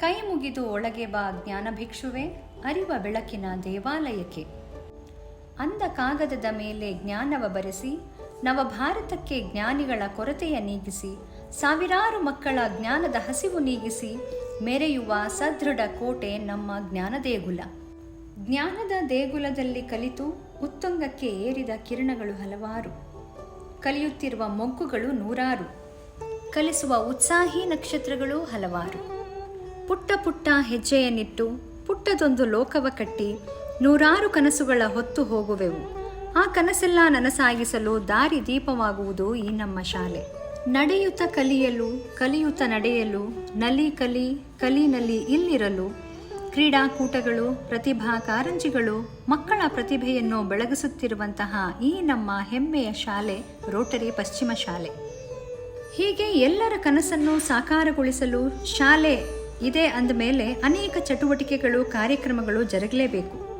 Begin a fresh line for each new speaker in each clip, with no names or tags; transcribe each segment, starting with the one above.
ಕೈ ಮುಗಿದು ಒಳಗೆ ಬಾ ಜ್ಞಾನ ಭಿಕ್ಷುವೆ, ಅರಿವ ಬೆಳಕಿನ ದೇವಾಲಯಕ್ಕೆ. ಅಂದ ಕಾಗದದ ಮೇಲೆ ಜ್ಞಾನವ ಬರೆಸಿ, ನವಭಾರತಕ್ಕೆ ಜ್ಞಾನಿಗಳ ಕೊರತೆಯ ನೀಗಿಸಿ, ಸಾವಿರಾರು ಮಕ್ಕಳ ಜ್ಞಾನದ ಹಸಿವು ನೀಗಿಸಿ, ಮೆರೆಯುವ ಸದೃಢ ಕೋಟೆ ನಮ್ಮ ಜ್ಞಾನ ದೇಗುಲ ಜ್ಞಾನದ ದೇಗುಲದಲ್ಲಿ ಕಲಿತು ಉತ್ತುಂಗಕ್ಕೆ ಏರಿದ ಕಿರಣಗಳು ಹಲವಾರು. ಕಲಿಯುತ್ತಿರುವ ಮೊಗ್ಗುಗಳು ನೂರಾರು. ಕಲಿಸುವ ಉತ್ಸಾಹಿ ನಕ್ಷತ್ರಗಳು ಹಲವಾರು. ಪುಟ್ಟ ಪುಟ್ಟ ಹೆಜ್ಜೆಯನ್ನಿಟ್ಟು ಪುಟ್ಟದೊಂದು ಲೋಕವ ಕಟ್ಟಿ ನೂರಾರು ಕನಸುಗಳ ಹೊತ್ತು ಹೋಗುವೆವು. ಆ ಕನಸೆಲ್ಲ ನನಸಾಗಿಸಲು ದಾರಿ ದೀಪವಾಗುವುದು ಈ ನಮ್ಮ ಶಾಲೆ. ನಡೆಯುತ್ತ ಕಲಿಯಲು, ಕಲಿಯುತ್ತ ನಡೆಯಲು ನಲಿ ಕಲಿ ಕಲಿ ನಲಿ ಇಲ್ಲಿರಲು, ಕ್ರೀಡಾಕೂಟಗಳು, ಪ್ರತಿಭಾ ಕಾರಂಜಿಗಳು, ಮಕ್ಕಳ ಪ್ರತಿಭೆಯನ್ನು ಬೆಳಗಿಸುತ್ತಿರುವಂತಹ ಈ ನಮ್ಮ ಹೆಮ್ಮೆಯ ಶಾಲೆ, ರೋಟರಿ ಪಶ್ಚಿಮ ಶಾಲೆ. ಹೀಗೆ ಎಲ್ಲರ ಕನಸನ್ನು ಸಾಕಾರಗೊಳಿಸಲು ಶಾಲೆ ಇದೆ ಅಂದಮೇಲೆ ಅನೇಕ ಚಟುವಟಿಕೆಗಳು, ಕಾರ್ಯಕ್ರಮಗಳು ಜರುಗಲೇಬೇಕು.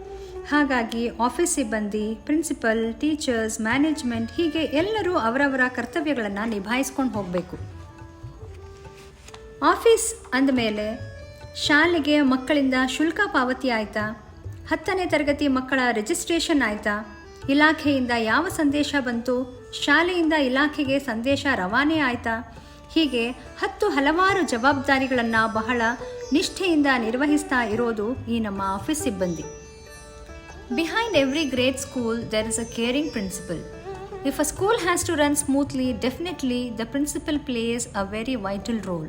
ಹಾಗಾಗಿ ಆಫೀಸ್ ಸಿಬ್ಬಂದಿ, ಪ್ರಿನ್ಸಿಪಲ್, ಟೀಚರ್ಸ್, ಮ್ಯಾನೇಜ್ಮೆಂಟ್ ಹೀಗೆ ಎಲ್ಲರೂ ಅವರವರ ಕರ್ತವ್ಯಗಳನ್ನು ನಿಭಾಯಿಸ್ಕೊಂಡು ಹೋಗಬೇಕು. ಆಫೀಸ್ ಅಂದಮೇಲೆ ಶಾಲೆಗೆ ಮಕ್ಕಳಿಂದ ಶುಲ್ಕ ಪಾವತಿ ಆಯ್ತಾ? ಹತ್ತನೇ ತರಗತಿ ಮಕ್ಕಳ ರಿಜಿಸ್ಟ್ರೇಷನ್ ಆಯ್ತಾ? ಇಲಾಖೆಯಿಂದ ಯಾವ ಸಂದೇಶ ಬಂತು? ಶಾಲೆಯಿಂದ ಇಲಾಖೆಗೆ ಸಂದೇಶ ರವಾನೆ ಆಯ್ತಾ? ಹೀಗೆ ಹತ್ತು ಹಲವಾರು ಜವಾಬ್ದಾರಿಗಳನ್ನು ಬಹಳ ನಿಷ್ಠೆಯಿಂದ ನಿರ್ವಹಿಸ್ತಾ ಇರೋದು ಈ ನಮ್ಮ ಆಫೀಸ್ ಸಿಬ್ಬಂದಿ. Behind every great school there is a caring principal if a school has to run smoothly definitely the principal plays a very vital role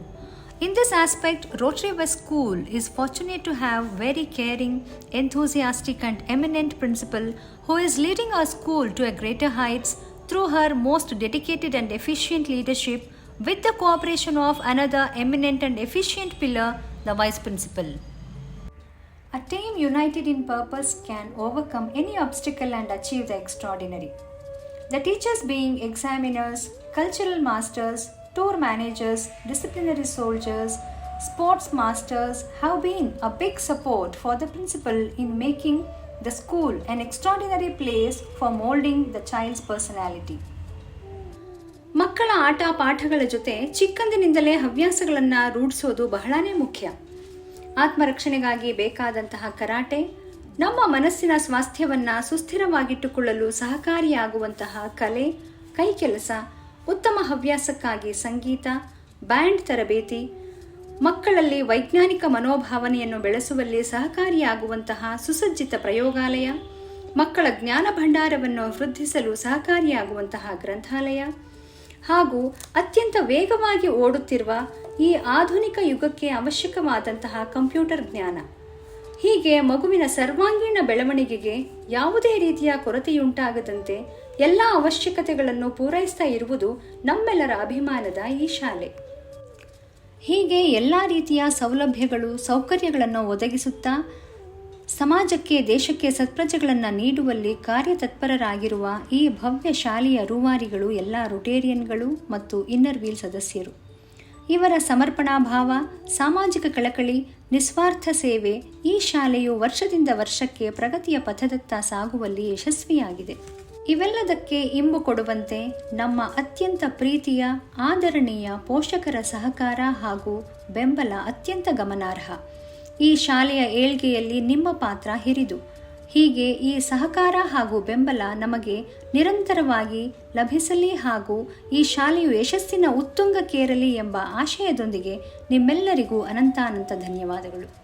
in this aspect Rotary we school is fortunate to have very caring enthusiastic and eminent principal who is leading a school to a greater heights through her most dedicated and efficient leadership with the cooperation of another eminent and efficient pillar, the vice principal. A team united in purpose can overcome any obstacle and achieve the extraordinary. The teachers, being examiners, cultural masters, tour managers, disciplinary soldiers, sports masters, have been a big support for the principal in making the school an extraordinary place for molding the child's personality. ಮಕ್ಕಳ ಆಟ ಪಾಠಗಳ ಜೊತೆ ಚಿಕ್ಕಂದಿನಿಂದಲೇ ಹವ್ಯಾಸಗಳನ್ನು ರೂಢಿಸೋದು ಬಹಳನೇ ಮುಖ್ಯ. ಆತ್ಮರಕ್ಷಣೆಗಾಗಿ ಬೇಕಾದಂತಹ karate, ನಮ್ಮ ಮನಸ್ಸಿನ ಸ್ವಾಸ್ಥ್ಯವನ್ನ ಸುಸ್ಥಿರವಾಗಿಟ್ಟುಕೊಳ್ಳಲು ಸಹಕಾರಿಯಾಗುವಂತಹ ಕಲೆ, ಕೈಕೆಲಸ, ಉತ್ತಮ ಹವ್ಯಾಸಕ್ಕಾಗಿ ಸಂಗೀತ, ಬ್ಯಾಂಡ್ ತರಬೇತಿ, ಮಕ್ಕಳಲ್ಲಿ ವೈಜ್ಞಾನಿಕ ಮನೋಭಾವನೆಯನ್ನು ಬೆಳೆಸುವಲ್ಲಿ ಸಹಕಾರಿಯಾಗುವಂತಹ ಸುಸಜ್ಜಿತ ಪ್ರಯೋಗಾಲಯ, ಮಕ್ಕಳ ಜ್ಞಾನ ಭಂಡಾರವನ್ನು ವೃದ್ಧಿಸಲು ಸಹಕಾರಿಯಾಗುವಂತಹ ಗ್ರಂಥಾಲಯ ಹಾಗೂ ಅತ್ಯಂತ ವೇಗವಾಗಿ ಓಡುತ್ತಿರುವ ಈ ಆಧುನಿಕ ಯುಗಕ್ಕೆ ಅವಶ್ಯಕವಾದಂತಹ ಕಂಪ್ಯೂಟರ್ ಜ್ಞಾನ. ಹೀಗೆ ಮಗುವಿನ ಸರ್ವಾಂಗೀಣ ಬೆಳವಣಿಗೆಗೆ ಯಾವುದೇ ರೀತಿಯ ಕೊರತೆಯುಂಟಾಗದಂತೆ ಎಲ್ಲ ಅವಶ್ಯಕತೆಗಳನ್ನು ಪೂರೈಸ್ತಾ ಇರುವುದು ನಮ್ಮೆಲ್ಲರ ಅಭಿಮಾನದ ಈ ಶಾಲೆ. ಹೀಗೆ ಎಲ್ಲ ರೀತಿಯ ಸೌಲಭ್ಯಗಳು, ಸೌಕರ್ಯಗಳನ್ನು ಒದಗಿಸುತ್ತಾ ಸಮಾಜಕ್ಕೆ, ದೇಶಕ್ಕೆ ಸತ್ಪ್ರಜೆಗಳನ್ನು ನೀಡುವಲ್ಲಿ ಕಾರ್ಯತತ್ಪರರಾಗಿರುವ ಈ ಭವ್ಯ ಶಾಲೆಯ ರೂವಾರಿಗಳು ಎಲ್ಲ ರೊಟೇರಿಯನ್ಗಳು ಮತ್ತು ಇನ್ನರ್ ವೀಲ್ ಸದಸ್ಯರು. ಇವರ ಸಮರ್ಪಣಾ ಭಾವ ಸಾಮಾಜಿಕ ಕಳಕಳಿ, ನಿಸ್ವಾರ್ಥ ಸೇವೆ ಈ ಶಾಲೆಯು ವರ್ಷದಿಂದ ವರ್ಷಕ್ಕೆ ಪ್ರಗತಿಯ ಪಥದತ್ತ ಸಾಗುವಲ್ಲಿ ಯಶಸ್ವಿಯಾಗಿದೆ. ಇವೆಲ್ಲದಕ್ಕೆ ಇಂಬು ಕೊಡುವಂತೆ ನಮ್ಮ ಅತ್ಯಂತ ಪ್ರೀತಿಯ, ಆದರಣೀಯ ಪೋಷಕರ ಸಹಕಾರ ಹಾಗೂ ಬೆಂಬಲ ಅತ್ಯಂತ ಗಮನಾರ್ಹ. ಈ ಶಾಲೆಯ ಏಳ್ಗೆಯಲ್ಲಿ ನಿಮ್ಮ ಪಾತ್ರ ಹಿರಿದು. ಹೀಗೆ ಈ ಸಹಕಾರ ಹಾಗೂ ಬೆಂಬಲ ನಮಗೆ ನಿರಂತರವಾಗಿ ಲಭಿಸಲಿ ಹಾಗೂ ಈ ಶಾಲೆಯು ಯಶಸ್ಸಿನ ಉತ್ತುಂಗಕ್ಕೇರಲಿ ಎಂಬ ಆಶಯದೊಂದಿಗೆ ನಿಮ್ಮೆಲ್ಲರಿಗೂ ಅನಂತಾನಂತ ಧನ್ಯವಾದಗಳು.